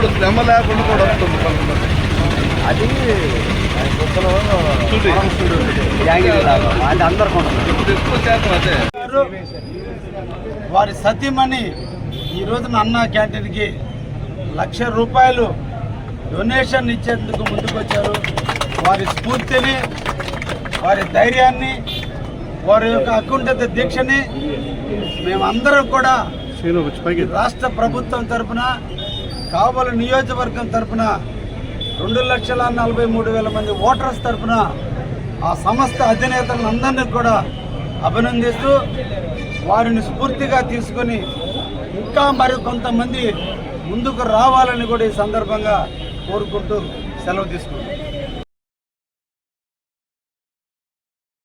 లేకుండా కూడా వస్తుంది అది అందరు ఇప్పుడు వారి సతీమణి ఈ రోజున అన్న క్యాంటీన్కి లక్ష రూపాయలు డొనేషన్ ఇచ్చేందుకు ముందుకొచ్చారు. వారి స్ఫూర్తిని వారి ధైర్యాన్ని వారి యొక్క అకుంఠిత దీక్షని మేమందరం కూడా రాష్ట్ర ప్రభుత్వం తరపున కావల నియోజకవర్గం తరపున రెండు లక్షల నలభై మూడు వేల మంది ఓటర్స్ తరపున ఆ సంస్థ అధినేతలందరినీ కూడా అభినందిస్తూ వారిని స్ఫూర్తిగా తీసుకొని ఇంకా మరి కొంతమంది ముందుకు రావాలని కూడా ఈ సందర్భంగా కోరుకుంటూ సెలవు తీసుకుంటాం